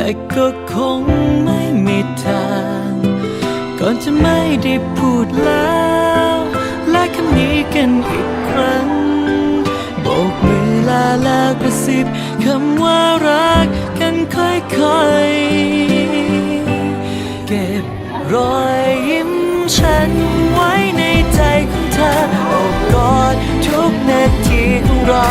แต่ก็คงไม่มีทาง ก่อนจะไม่ได้พูดแล้ว และคำนี้กันอีกครั้ง โบกมือลาแล้วกระซิบคำว่ารักกันค่อยๆ เก็บรอยยิ้มฉันไว้ในใจของเธอโอบกอดทุกนาทีของเรา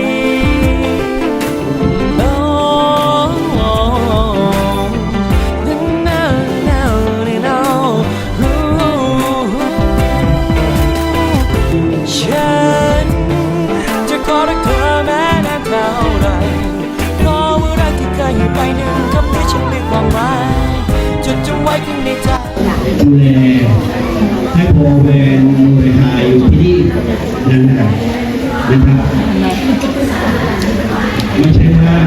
ดูแลให้โพเวนบริหารอยู่ที่นี่นะครับนะครับไม่ใช่ว่า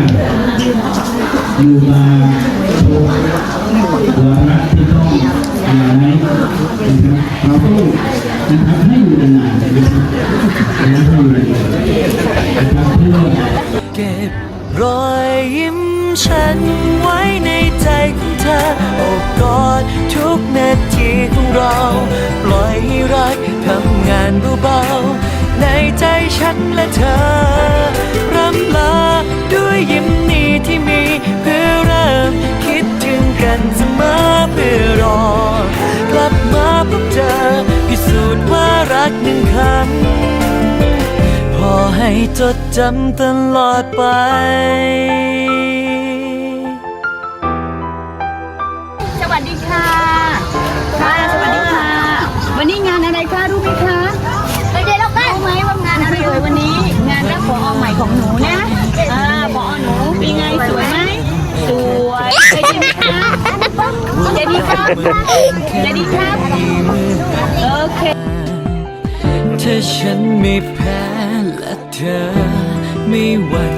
อยู่มาโชว์ตัวรักที่ต้องย้ายนะครับเราต้องนะครับให้อยู่นานๆนะครับให้อยู่นานๆนะครับเพื่อเก็บรอยยิ้มฉันไว้ในใจ ฉันและเธอรำลาด้วยยิ้มนี้ที่มีเพื่อเริ่มคิดถึงกันเสมอเพื่อรอกลับมาพบเจอพิสูจน์ว่ารักหนึ่งคำพอให้จดจำตลอดไปสวัสดีค่ะค่ะ ของหนูนะอ่าผอหนูเป็นไงสวยไหมสวยเคยใช่ไหมคะจะดีครับจะดีครับโอเคถ้าฉันไม่แพ้และเธอไม่หวั่น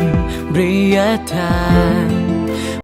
ระยะทาง